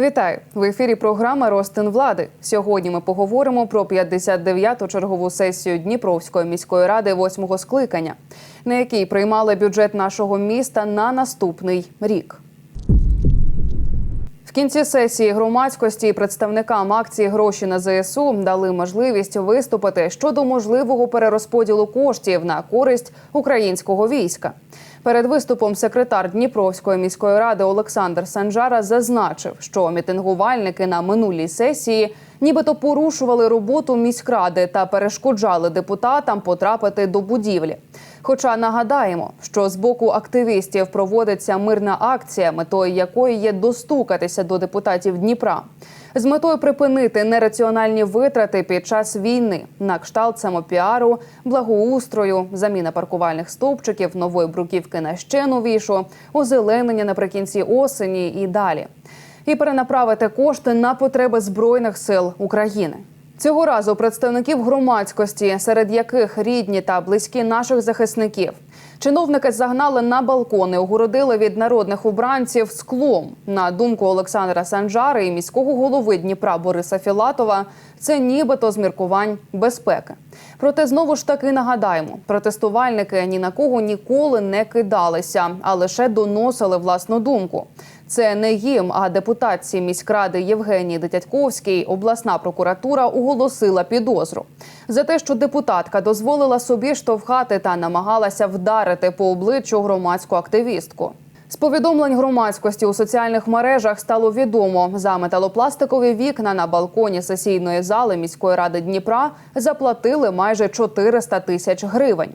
Вітаю в ефірі. Програма Ростин влади. Сьогодні ми поговоримо про 59-ту чергову сесію Дніпровської міської ради восьмого скликання, на якій приймали бюджет нашого міста на наступний рік. В кінці сесії громадськості і представникам акції гроші на ЗСУ дали можливість виступити щодо можливого перерозподілу коштів на користь українського війська. Перед виступом секретар Дніпровської міської ради Олександр Санжара зазначив, що мітингувальники на минулій сесії нібито порушували роботу міськради та перешкоджали депутатам потрапити до будівлі. Хоча нагадаємо, що з боку активістів проводиться мирна акція, метою якої є достукатися до депутатів Дніпра. З метою припинити нераціональні витрати під час війни на кшталт самопіару, благоустрою, заміна паркувальних стовпчиків, нової бруківки на ще новішу, озеленення наприкінці осені і далі. І перенаправити кошти на потреби збройних сил України. Цього разу представників громадськості, серед яких рідні та близькі наших захисників, чиновники загнали на балкони, огородили від народних обранців склом. На думку Олександра Санжари і міського голови Дніпра Бориса Філатова, це нібито з міркувань безпеки. Проте знову ж таки нагадаємо, протестувальники ні на кого ніколи не кидалися, а лише доносили власну думку. Це не їм, а депутатці міськради Євгенії Дитятьковській обласна прокуратура оголосила підозру за те, що депутатка дозволила собі штовхати та намагалася вдарити по обличчю громадську активістку. З повідомлень громадськості у соціальних мережах стало відомо за металопластикові вікна на балконі сесійної зали міської ради Дніпра заплатили майже 400 тисяч гривень.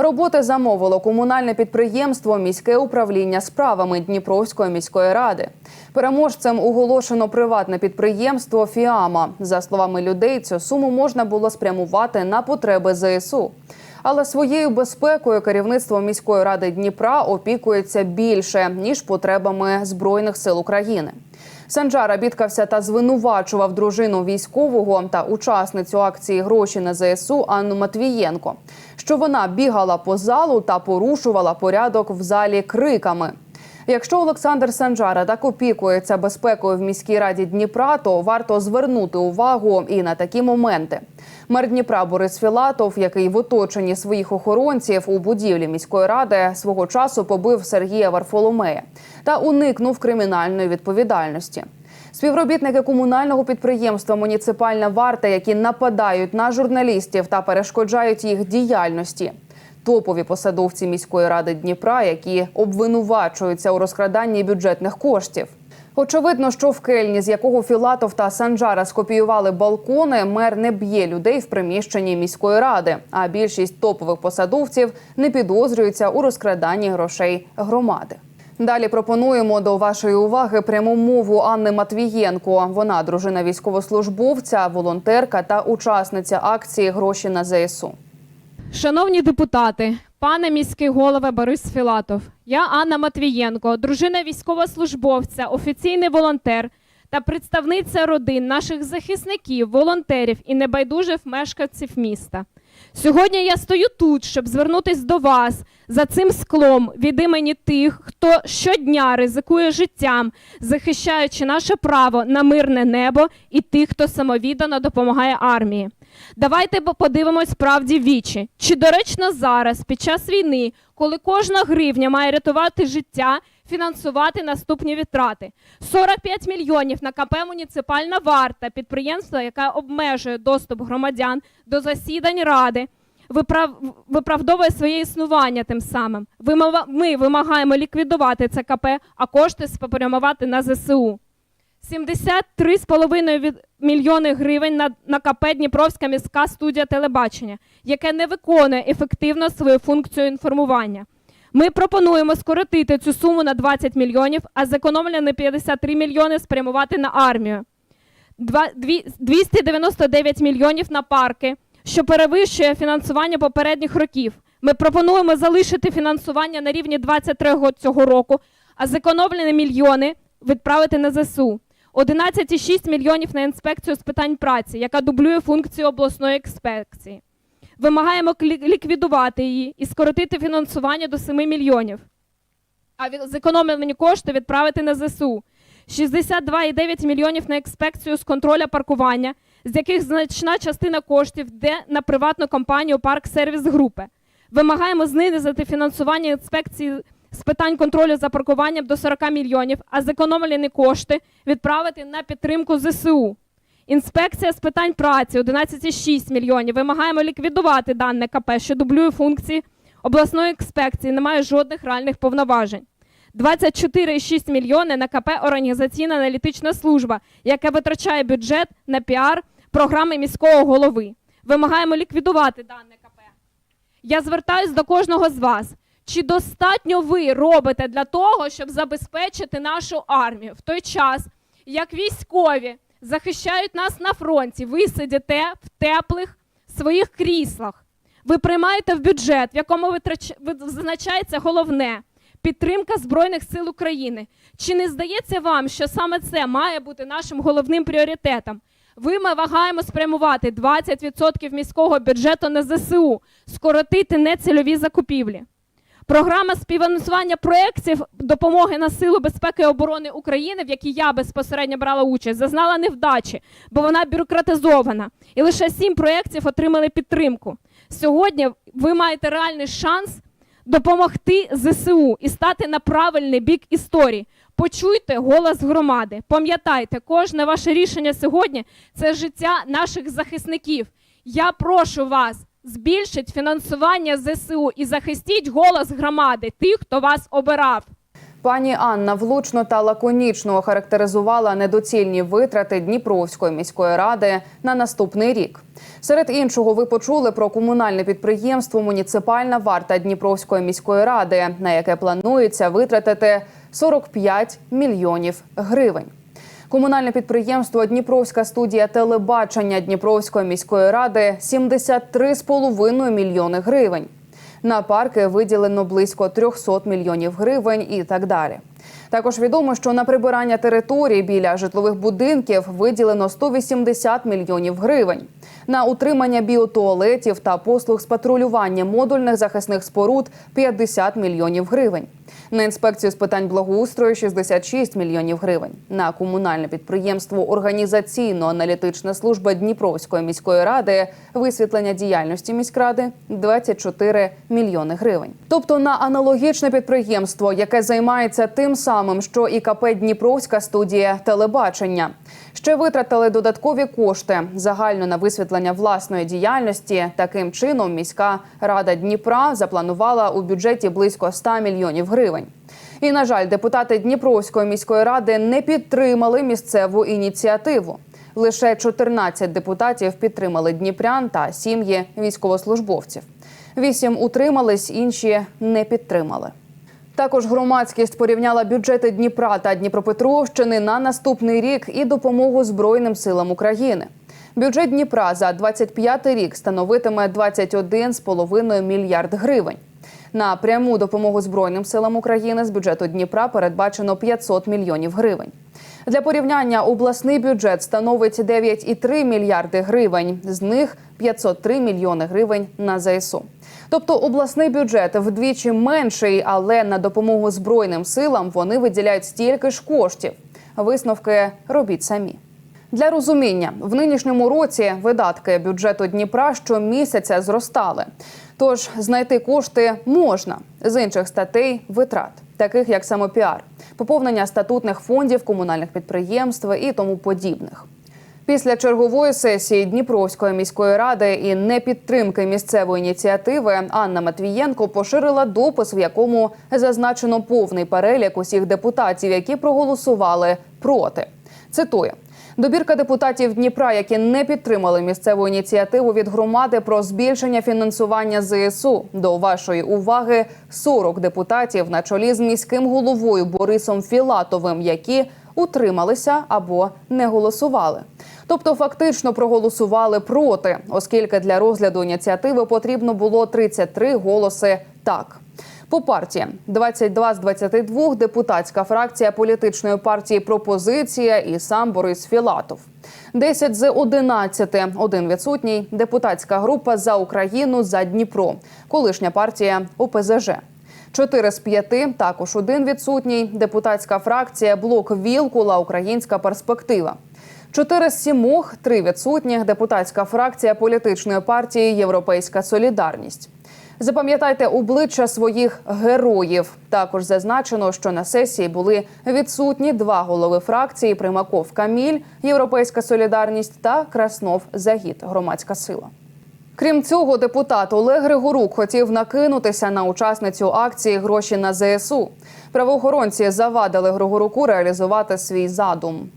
Роботи замовило комунальне підприємство Міське управління справами Дніпровської міської ради. Переможцем оголошено приватне підприємство Фіама. За словами людей, цю суму можна було спрямувати на потреби ЗСУ. Але своєю безпекою керівництво міської ради Дніпра опікується більше ніж потребами збройних сил України. Санджара бідкався та звинувачував дружину військового та учасницю акції гроші на ЗСУ Анну Матвієнко, що вона бігала по залу та порушувала порядок в залі криками. Якщо Олександр Санджара так опікується безпекою в міській раді Дніпра, то варто звернути увагу і на такі моменти. Мер Дніпра Борис Філатов, який в оточенні своїх охоронців у будівлі міської ради свого часу побив Сергія Варфоломея та уникнув кримінальної відповідальності. Співробітники комунального підприємства Муніципальна варта, які нападають на журналістів та перешкоджають їх діяльності. Топові посадовці міської ради Дніпра, які обвинувачуються у розкраданні бюджетних коштів. Очевидно, що в кельні, з якого Філатов та Санджара скопіювали балкони, мер не б'є людей в приміщенні міської ради. А більшість топових посадовців не підозрюються у розкраданні грошей громади. Далі пропонуємо до вашої уваги пряму мову Анни Матвієнко. Вона дружина військовослужбовця, волонтерка та учасниця акції Гроші на ЗСУ. Шановні депутати, пане міський голове Борис Філатов, я Анна Матвієнко, дружина військовослужбовця, офіційний волонтер та представниця родин наших захисників, волонтерів і небайдужих мешканців міста. Сьогодні я стою тут, щоб звернутися до вас за цим склом від імені тих, хто щодня ризикує життям, захищаючи наше право на мирне небо, і тих, хто самовіддано допомагає армії. Давайте подивимось правді в вічі. Чи доречно зараз, під час війни, коли кожна гривня має рятувати життя, фінансувати наступні витрати? 45 мільйонів на КП «Муніципальна варта, підприємство, яке обмежує доступ громадян до засідань ради, виправ... виправдовує своє існування тим самим. Ми вимагаємо ліквідувати це КП, а кошти спрямувати на ЗСУ. 73,5 від- мільйони гривень на, на КП Дніпровська міська студія телебачення, яке не виконує ефективно свою функцію інформування. Ми пропонуємо скоротити цю суму на 20 мільйонів, а зекономлені 53 мільйони спрямувати на армію. Два- дві- 299 мільйонів на парки, що перевищує фінансування попередніх років. Ми пропонуємо залишити фінансування на рівні 23 цього року, а зекономлені мільйони відправити на ЗСУ. 11,6 мільйонів на інспекцію з питань праці, яка дублює функцію обласної інспекції. Вимагаємо ліквідувати її і скоротити фінансування до 7 мільйонів. А зекономлені кошти відправити на ЗСУ. 62,9 мільйонів на інспекцію з контроля паркування, з яких значна частина коштів йде на приватну компанію Парк Сервіс Групи. Вимагаємо знизити фінансування інспекції з питань контролю за паркуванням до 40 мільйонів, а зекономлені кошти відправити на підтримку ЗСУ. Інспекція з питань праці 11,6 мільйонів. Вимагаємо ліквідувати дане КП, що дублює функції обласної інспекції, не має жодних реальних повноважень. 24,6 мільйони на КП Організаційна аналітична служба, яка витрачає бюджет на піар програми міського голови. Вимагаємо ліквідувати дане КП. Я звертаюсь до кожного з вас. Чи достатньо ви робите для того, щоб забезпечити нашу армію в той час, як військові захищають нас на фронті, ви сидите в теплих своїх кріслах. Ви приймаєте в бюджет, в якому визначається головне підтримка Збройних сил України. Чи не здається вам, що саме це має бути нашим головним пріоритетом? Ви ми вагаємо спрямувати 20% міського бюджету на ЗСУ, скоротити нецільові закупівлі. Програма співфінансування проєктів допомоги на силу безпеки і оборони України, в якій я безпосередньо брала участь, зазнала невдачі, бо вона бюрократизована. І лише сім проєктів отримали підтримку. Сьогодні ви маєте реальний шанс допомогти ЗСУ і стати на правильний бік історії. Почуйте голос громади. Пам'ятайте, кожне ваше рішення сьогодні це життя наших захисників. Я прошу вас. Збільшить фінансування ЗСУ і захистіть голос громади, тих, хто вас обирав. Пані Анна влучно та лаконічно охарактеризувала недоцільні витрати Дніпровської міської ради на наступний рік. Серед іншого, ви почули про комунальне підприємство Муніципальна варта Дніпровської міської ради, на яке планується витратити 45 мільйонів гривень. Комунальне підприємство Дніпровська студія телебачення Дніпровської міської ради 73,5 мільйони гривень. На парки виділено близько 300 мільйонів гривень і так далі. Також відомо, що на прибирання територій біля житлових будинків виділено 180 мільйонів гривень. На утримання біотуалетів та послуг з патрулювання модульних захисних споруд 50 мільйонів гривень. На інспекцію з питань благоустрою 66 мільйонів гривень. На комунальне підприємство Організаційно-аналітична служба Дніпровської міської ради висвітлення діяльності міськради 24 мільйони гривень. Тобто на аналогічне підприємство, яке займається тим самим, що і КП Дніпровська студія телебачення. Ще витратили додаткові кошти загально на висвітлення власної діяльності. Таким чином, міська рада Дніпра запланувала у бюджеті близько 100 мільйонів гривень. І на жаль, депутати Дніпровської міської ради не підтримали місцеву ініціативу. Лише 14 депутатів підтримали Дніпрян та сім'ї військовослужбовців. Вісім утримались, інші не підтримали. Також громадськість порівняла бюджети Дніпра та Дніпропетровщини на наступний рік і допомогу Збройним силам України. Бюджет Дніпра за 25 рік становитиме 21,5 мільярд гривень. На пряму допомогу Збройним силам України з бюджету Дніпра передбачено 500 мільйонів гривень. Для порівняння обласний бюджет становить 9,3 мільярди гривень. З них 503 мільйони гривень на ЗСУ. Тобто обласний бюджет вдвічі менший, але на допомогу збройним силам вони виділяють стільки ж коштів. Висновки робіть самі. Для розуміння в нинішньому році видатки бюджету Дніпра щомісяця зростали. Тож знайти кошти можна з інших статей витрат, таких як самопіар, поповнення статутних фондів комунальних підприємств і тому подібних. Після чергової сесії Дніпровської міської ради і непідтримки місцевої ініціативи Анна Матвієнко поширила допис, в якому зазначено повний перелік усіх депутатів, які проголосували проти. Цитую. Добірка депутатів Дніпра, які не підтримали місцеву ініціативу від громади про збільшення фінансування ЗСУ. До вашої уваги 40 депутатів на чолі з міським головою Борисом Філатовим, які утрималися або не голосували. Тобто фактично проголосували проти, оскільки для розгляду ініціативи потрібно було 33 голоси так. По партіям 22 з 22 депутатська фракція політичної партії Пропозиція і сам Борис Філатов. 10 з 11 – один відсутній депутатська група за Україну за Дніпро, колишня партія ОПЗЖ. Чотири з п'яти, також один відсутній. Депутатська фракція Блок Вілкула Українська перспектива. Чотири з сімох, три відсутніх. Депутатська фракція політичної партії Європейська Солідарність. Запам'ятайте обличчя своїх героїв. Також зазначено, що на сесії були відсутні два голови фракції: Примаков Каміль, Європейська Солідарність та Краснов Загід, громадська сила. Крім цього, депутат Олег Григорук хотів накинутися на учасницю акції гроші на ЗСУ. Правоохоронці завадили Григоруку реалізувати свій задум.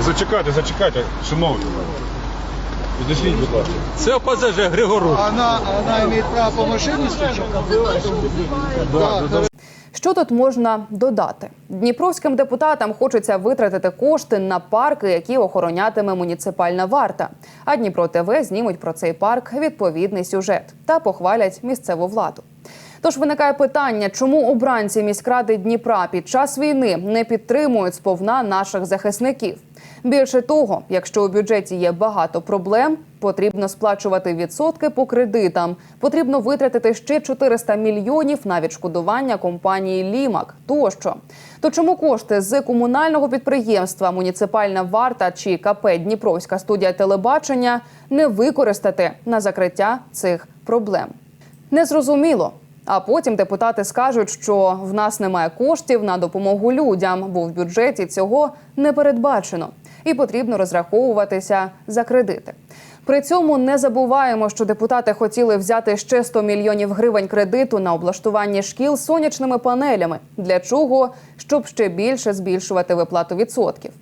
Зачекайте, зачекайте, шановні. Підійшліть, будь ласка. Це ОПЗЖ Григорук. Она, она имеет право по машине стучать? Да, да. Що тут можна додати? Дніпровським депутатам хочеться витратити кошти на парки, які охоронятиме муніципальна варта. А Дніпро ТВ знімуть про цей парк відповідний сюжет та похвалять місцеву владу. Тож виникає питання, чому обранці міськради Дніпра під час війни не підтримують сповна наших захисників. Більше того, якщо у бюджеті є багато проблем, потрібно сплачувати відсотки по кредитам. Потрібно витратити ще 400 мільйонів на відшкодування компанії Лімак тощо. То чому кошти з комунального підприємства Муніципальна варта чи КП Дніпровська студія телебачення не використати на закриття цих проблем? Незрозуміло. А потім депутати скажуть, що в нас немає коштів на допомогу людям, бо в бюджеті цього не передбачено, і потрібно розраховуватися за кредити. При цьому не забуваємо, що депутати хотіли взяти ще 100 мільйонів гривень кредиту на облаштування шкіл сонячними панелями. Для чого? Щоб ще більше збільшувати виплату відсотків.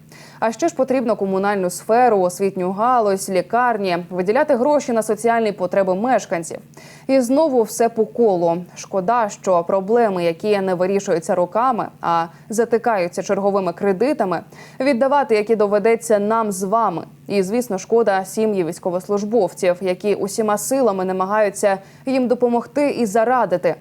А ще ж потрібно комунальну сферу, освітню галузь, лікарні, виділяти гроші на соціальні потреби мешканців. І знову все по колу. Шкода, що проблеми, які не вирішуються роками, а затикаються черговими кредитами, віддавати, які доведеться нам з вами. І звісно, шкода сім'ї військовослужбовців, які усіма силами намагаються їм допомогти і зарадити.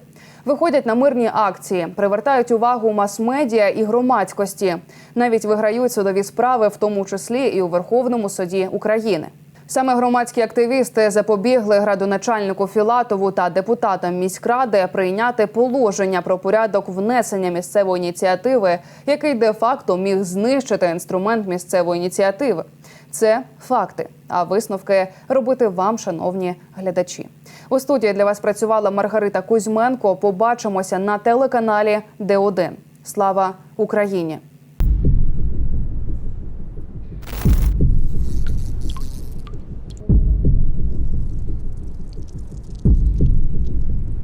Виходять на мирні акції, привертають увагу мас-медіа і громадськості. Навіть виграють судові справи, в тому числі і у Верховному суді України. Саме громадські активісти запобігли градоначальнику Філатову та депутатам міськради прийняти положення про порядок внесення місцевої ініціативи, який де-факто міг знищити інструмент місцевої ініціативи. Це факти. А висновки робити вам, шановні глядачі. У студії для вас працювала Маргарита Кузьменко. Побачимося на телеканалі Д1. Слава Україні!